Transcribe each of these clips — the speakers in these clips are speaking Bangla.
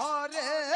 হরে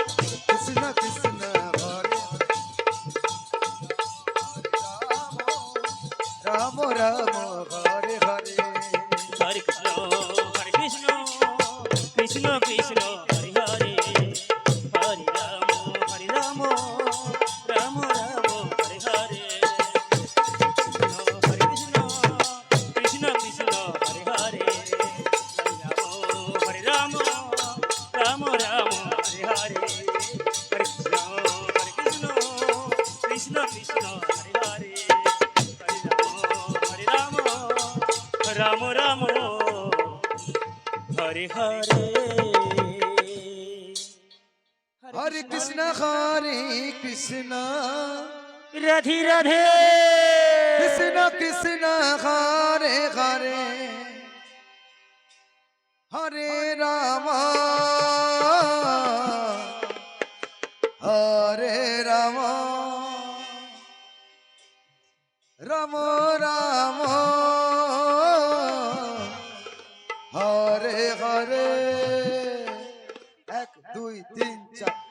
কৃষ্ণ কৃষ্ণ কৃষ্ণ হরে কৃষ্ণ। রাধে রাধে। কৃষ্ণ কৃষ্ণ হরে হরে। হরে রাম। হরে রাম। রাম রাম। হরে হরে। এক দুই তিন চার।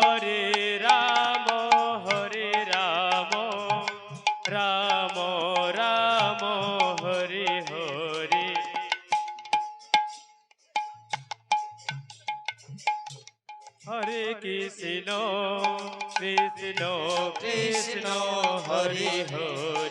কৃষ্ণ কৃষ্ণ হরি হরে।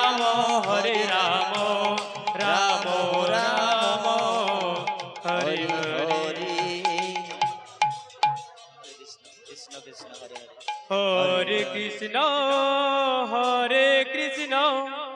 কৃষ্ণ হরে